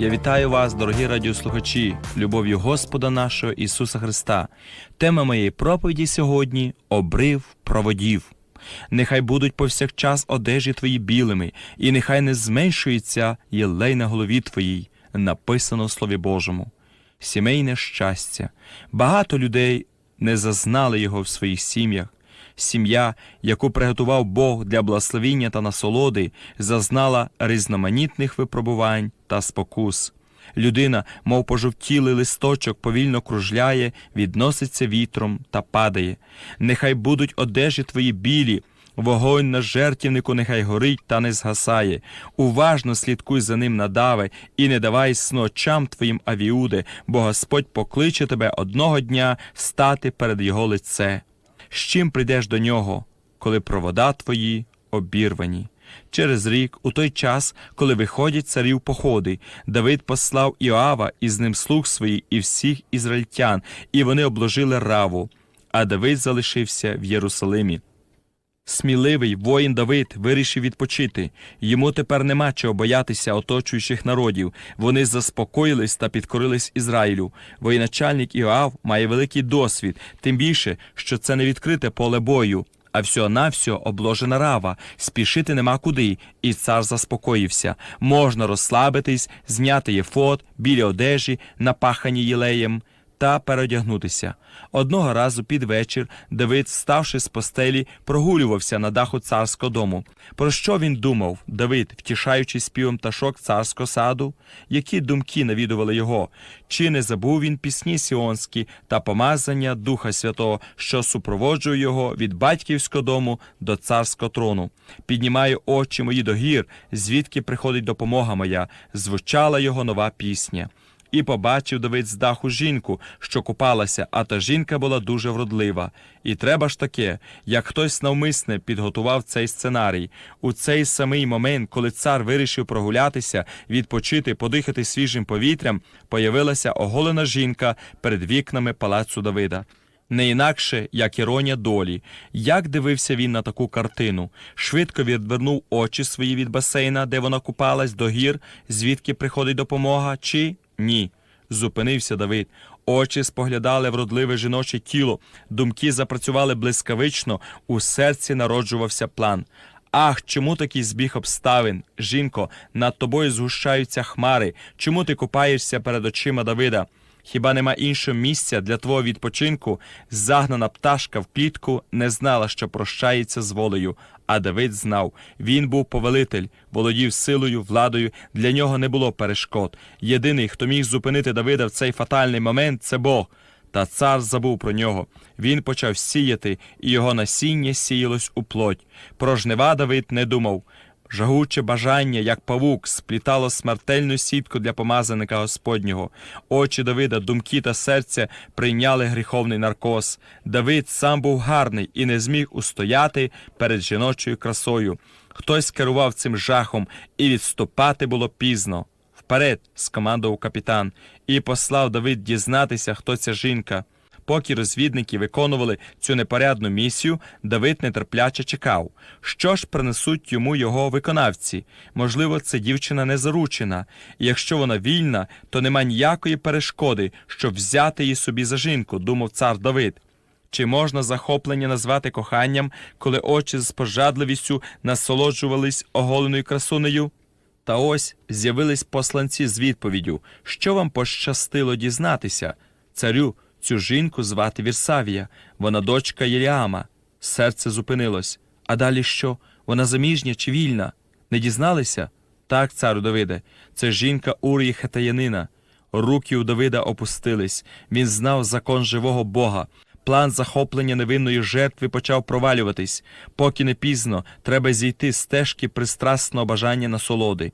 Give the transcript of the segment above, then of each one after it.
Я вітаю вас, дорогі радіослухачі, любов'ю Господа нашого Ісуса Христа. Тема моєї проповіді сьогодні обрив проводів. Нехай будуть повсякчас одежі твої білими, і нехай не зменшується єлей на голові твоїй, написано в Слові Божому. Сімейне щастя. Багато людей не зазнали його в своїх сім'ях. Сім'я, яку приготував Бог для благословіння та насолоди, зазнала різноманітних випробувань та спокус. Людина, мов пожовтілий листочок, повільно кружляє, відноситься вітром та падає. Нехай будуть одежі твої білі, вогонь на жертівнику нехай горить та не згасає. Уважно слідкуй за ним надаве, і не давай сну очам твоїм авіуде, бо Господь покличе тебе одного дня стати перед його лице. З чим прийдеш до нього, коли провода твої обірвані? Через рік, у той час, коли виходять царі походи, Давид послав Іоава і з ним слуг свої і всіх ізраїльтян, і вони обложили раву, а Давид залишився в Єрусалимі. Сміливий воїн Давид вирішив відпочити. Йому тепер нема чого боятися оточуючих народів. Вони заспокоїлись та підкорились Ізраїлю. Воєначальник Іоав має великий досвід, тим більше, що це не відкрите поле бою. А всього навсього обложена рава, спішити нема куди, і цар заспокоївся. Можна розслабитись, зняти єфот, білі одежі, напахані єлеєм, та переодягнутися. Одного разу під вечір Давид, вставши з постелі, прогулювався на даху царського дому. Про що він думав, Давид, втішаючи співом пташок царського саду? Які думки навідували його? Чи не забув він пісні сіонські та помазання Духа Святого, що супроводжує його від батьківського дому до царського трону? Піднімаю очі мої до гір, звідки приходить допомога моя, звучала його нова пісня. І побачив Давид з даху жінку, що купалася, а та жінка була дуже вродлива. І треба ж таке, як хтось навмисне підготував цей сценарій. У цей самий момент, коли цар вирішив прогулятися, відпочити, подихати свіжим повітрям, появилася оголена жінка перед вікнами палацу Давида. Не інакше, як іронія долі. Як дивився він на таку картину, швидко відвернув очі свої від басейна, де вона купалась, до гір, звідки приходить допомога, чи ні. Зупинився Давид. Очі споглядали вродливе жіноче тіло, думки запрацювали блискавично, у серці народжувався план. Ах, чому такий збіг обставин? Жінко, над тобою згущаються хмари. Чому ти купаєшся перед очима Давида? Хіба нема іншого місця для твого відпочинку? Загнана пташка в клітку не знала, що прощається з волею. А Давид знав, він був повелитель, володів силою, владою, для нього не було перешкод. Єдиний, хто міг зупинити Давида в цей фатальний момент, це Бог. Та цар забув про нього. Він почав сіяти, і його насіння сіялось у плоть. Про жнива Давид не думав. Жагуче бажання, як павук, сплітало смертельну сітку для помазаника Господнього. Очі Давида, думки та серця прийняли гріховний наркоз. Давид сам був гарний і не зміг устояти перед жіночою красою. Хтось керував цим жахом, і відступати було пізно. Вперед, скомандував капітан, і послав Давид дізнатися, хто ця жінка. Поки розвідники виконували цю непорядну місію, Давид нетерпляче чекав, що ж принесуть йому його виконавці. Можливо, це дівчина не заручена, і якщо вона вільна, то нема ніякої перешкоди, щоб взяти її собі за жінку, думав цар Давид. Чи можна захоплення назвати коханням, коли очі з пожадливістю насолоджувались оголеною красунею? Та ось з'явились посланці з відповіддю, що вам пощастило дізнатися, царю. Цю жінку звати Вірсавія, вона дочка Єліама. Серце зупинилось. А далі що? Вона заміжня чи вільна? Не дізналися? Так, царю Давиде, це жінка Урії Хетаянина. Руки у Давида опустились. Він знав закон живого Бога. План захоплення невинної жертви почав провалюватись. Поки не пізно, треба зійти з стежки пристрасного бажання насолоди.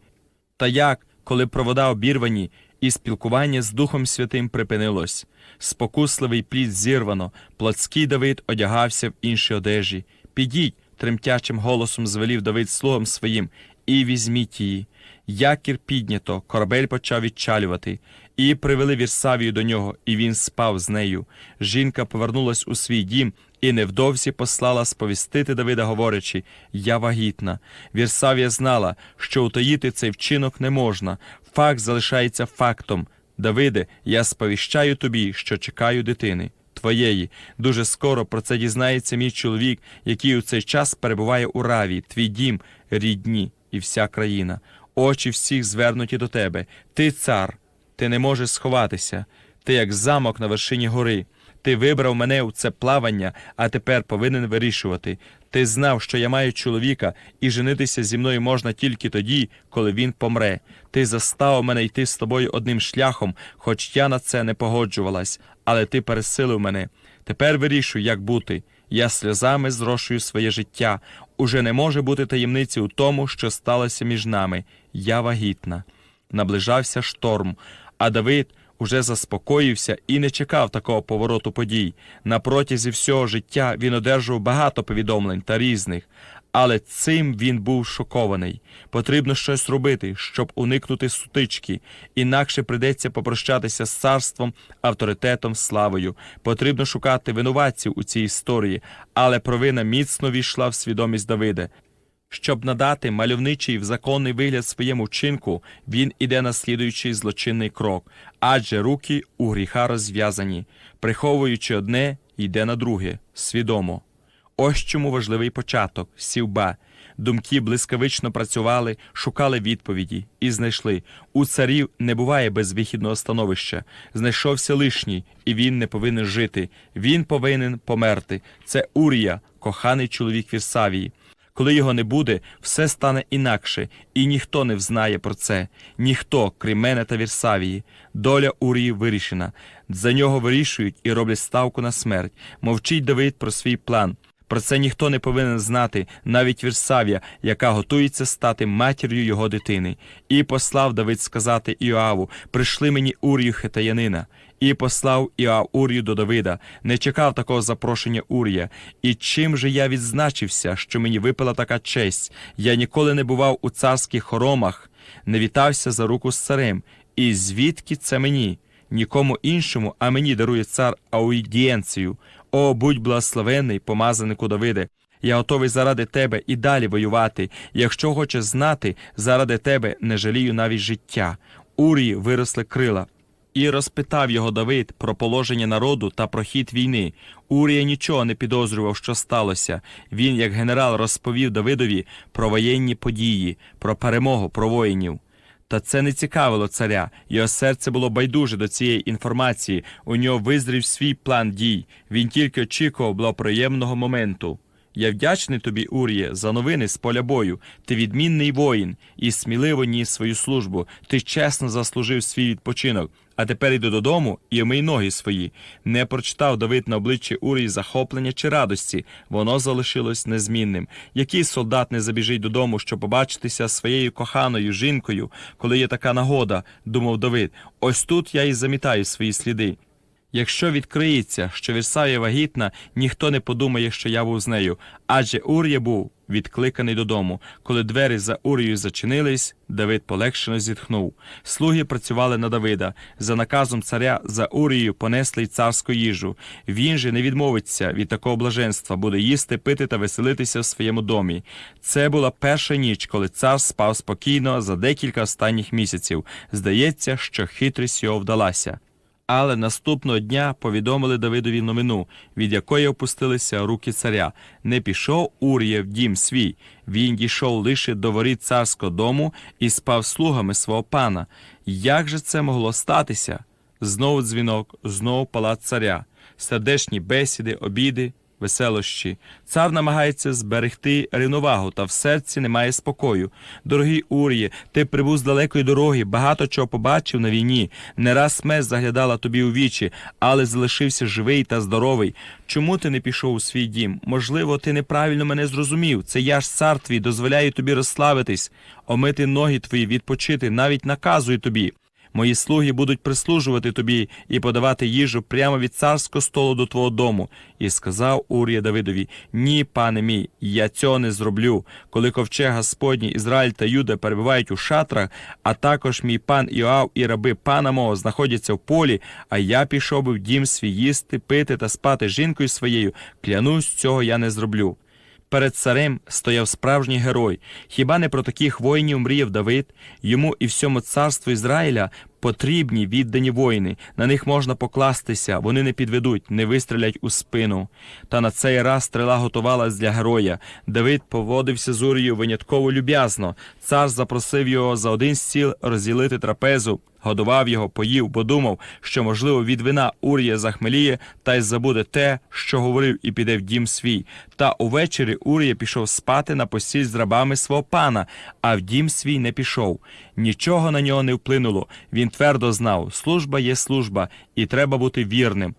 Та як, коли провода обірвані, і спілкування з Духом Святим припинилось. Спокусливий плід зірвано, плотський Давид одягався в інші одежі. Підіть, тремтячим голосом звелів Давид слугам своїм, і візьміть її. Якір піднято, корабель почав відчалювати, і привели Вірсавію до нього, і він спав з нею. Жінка повернулась у свій дім І невдовзі послала сповістити Давида, говорячи: Я вагітна. Вірсавія знала, що утаїти цей вчинок не можна. Факт залишається фактом. Давиде, я сповіщаю тобі, що чекаю дитини. Твоєї дуже скоро про це дізнається мій чоловік, який у цей час перебуває у раві, твій дім, рідні і вся країна. Очі всіх звернуті до тебе. Ти цар, ти не можеш сховатися. Ти як замок на вершині гори. Ти вибрав мене у це плавання, а тепер повинен вирішувати. Ти знав, що я маю чоловіка, і женитися зі мною можна тільки тоді, коли він помре. Ти заставив мене йти з тобою одним шляхом, хоч я на це не погоджувалась, але ти пересилив мене. Тепер вирішуй, як бути. Я сльозами зрошую своє життя. Уже не може бути таємниці у тому, що сталося між нами. Я вагітна. Наближався шторм, а Давид уже заспокоївся і не чекав такого повороту подій. На протязі всього життя він одержував багато повідомлень та різних, але цим він був шокований. Потрібно щось робити, щоб уникнути сутички, інакше прийдеться попрощатися з царством, авторитетом, славою. Потрібно шукати винуватців у цій історії, але провина міцно війшла в свідомість Давида. Щоб надати мальовничий в законний вигляд своєму вчинку, він іде на слідуючий злочинний крок, адже руки у гріха розв'язані, приховуючи одне, йде на друге, свідомо. Ось чому важливий початок, сівба. Думки блискавично працювали, шукали відповіді і знайшли. У царів не буває безвихідного становища. Знайшовся лишній, і він не повинен жити. Він повинен померти. Це Урія, коханий чоловік Вірсавії. Коли його не буде, все стане інакше, і ніхто не взнає про це, ніхто, крім мене та Вірсавії. Доля Урії вирішена. За нього вирішують і роблять ставку на смерть. Мовчить Давид про свій план. Про це ніхто не повинен знати, навіть Вірсавія, яка готується стати матір'ю його дитини. І послав Давид сказати Іоаву: Прийшли мені Урію хитаянина. І послав Урію до Давида, не чекав такого запрошення Урія. І чим же я відзначився, що мені випала така честь? Я ніколи не бував у царських хоромах, не вітався за руку з царем. І звідки це мені? Нікому іншому, а мені дарує цар аудієнцію. О, будь благословений, помазанику Давиде. Я готовий заради тебе і далі воювати. Якщо хочеш знати, заради тебе не жалію навіть життя. Урії виросли крила. І розпитав його Давид про положення народу та про хід війни. Урія нічого не підозрював, що сталося. Він, як генерал, розповів Давидові про воєнні події, про перемогу, про воїнів. Та це не цікавило царя. Його серце було байдуже до цієї інформації. У нього визрів свій план дій. Він тільки очікував благоприємного моменту. Я вдячний тобі, Уріє, за новини з поля бою. Ти відмінний воїн і сміливо ніс свою службу. Ти чесно заслужив свій відпочинок. А тепер іди додому і омий ноги свої. Не прочитав Давид на обличчі Урії захоплення чи радості. Воно залишилось незмінним. Який солдат не забіжить додому, щоб побачитися своєю коханою жінкою, коли є така нагода, думав Давид. Ось тут я і замітаю свої сліди. Якщо відкриється, що Вірсавія вагітна, ніхто не подумає, що я був з нею, адже Ур'я був відкликаний додому. Коли двері за Урією зачинились, Давид полегшено зітхнув. Слуги працювали на Давида. За наказом царя за Урією понесли й царську їжу. Він же не відмовиться від такого блаженства, буде їсти, пити та веселитися в своєму домі. Це була перша ніч, коли цар спав спокійно за декілька останніх місяців. Здається, що хитрість його вдалася. Але наступного дня повідомили Давидові новину, від якої опустилися руки царя. Не пішов Ур'є в дім свій. Він дійшов лише до воріт царського дому і спав слугами свого пана. Як же це могло статися? Знову дзвінок, знову палац царя, сердечні бесіди, обіди, веселощі. Цар намагається зберегти рівновагу, та в серці немає спокою. Дорогий Уріє, ти прибув з далекої дороги, багато чого побачив на війні. Не раз смерть заглядала тобі у вічі, але залишився живий та здоровий. Чому ти не пішов у свій дім? Можливо, ти неправильно мене зрозумів. Це я ж цар твій, дозволяю тобі розслабитись, омити ноги твої, відпочити, навіть наказую тобі. Мої слуги будуть прислужувати тобі і подавати їжу прямо від царського столу до твого дому. І сказав Урія Давидові: Ні, пане мій, я цього не зроблю. Коли ковчег Господній, Ізраїль та Юда перебувають у шатрах, а також мій пан Іоав і раби пана мого знаходяться в полі, а я пішов би в дім свій їсти, пити та спати жінкою своєю, клянусь, цього я не зроблю. Перед царем стояв справжній герой. Хіба не про таких воїнів мріяв Давид? Йому і всьому царству Ізраїля потрібні віддані воїни. На них можна покластися, вони не підведуть, не вистрілять у спину. Та на цей раз стріла готувалась для героя. Давид поводився з Урією винятково люб'язно. Цар запросив його за один стіл розділити трапезу. Годував його, поїв, бо думав, що, можливо, від вина Урія захмеліє та й забуде те, що говорив, і піде в дім свій. Та увечері Урія пішов спати на постіль з рабами свого пана, а в дім свій не пішов. Нічого на нього не вплинуло. Він твердо знав, служба є служба, і треба бути вірним.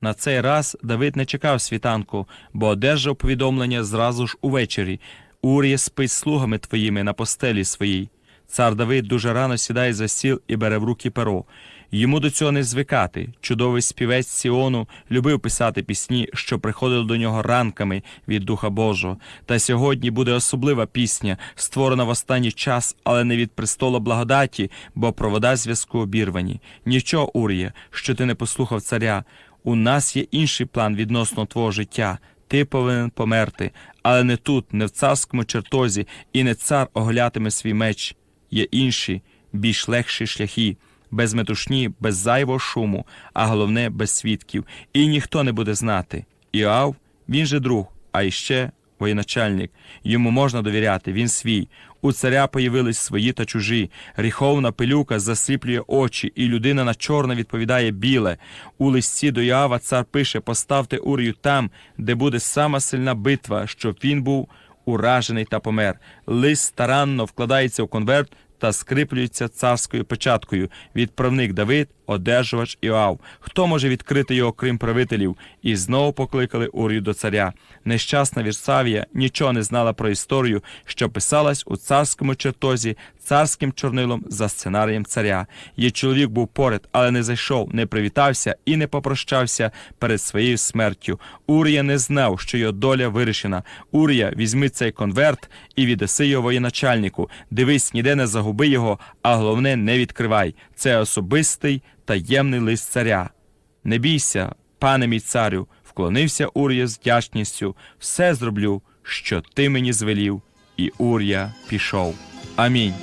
На цей раз Давид не чекав світанку, бо одержав повідомлення зразу ж увечері. Урія спить слугами твоїми на постелі своїй. Цар Давид дуже рано сідає за стіл і бере в руки перо. Йому до цього не звикати. Чудовий співець Сіону любив писати пісні, що приходили до нього ранками від Духа Божого. Та сьогодні буде особлива пісня, створена в останній час, але не від престолу благодаті, бо провода зв'язку обірвані. Нічого, Урія, що ти не послухав царя. У нас є інший план відносно твого життя. Ти повинен померти, але не тут, не в царському чертозі, і не цар оголятиме свій меч. Є інші, більш легші шляхи, без метушні, без зайвого шуму, а головне без свідків, і ніхто не буде знати. Іоав, він же друг, а іще воєначальник. Йому можна довіряти, він свій. У царя появились свої та чужі. Гріховна пилюка засліплює очі, і людина на чорне відповідає біле. У листі до Іоава цар пише: поставте Урію там, де буде сама сильна битва, щоб він був уражений та помер. Лист старанно вкладається в конверт та скриплюється царською печаткою. Відправник Давид, одержувач Іоав. Хто може відкрити його, крім правителів? І знову покликали Урію до царя. Нещасна Вірсавія нічого не знала про історію, що писалась у царському чертозі, царським чорнилом за сценарієм царя. Її чоловік був поряд, але не зайшов, не привітався і не попрощався перед своєю смертю. Урія не знав, що його доля вирішена. Урія, візьми цей конверт і віддаси його воєначальнику. Дивись, ніде не загуби його, а головне, не відкривай. Це особистий таємний лист царя. Не бійся, пане мій царю, вклонився Урія з вдячністю. Все зроблю, що ти мені звелів. І Урія пішов. Амінь.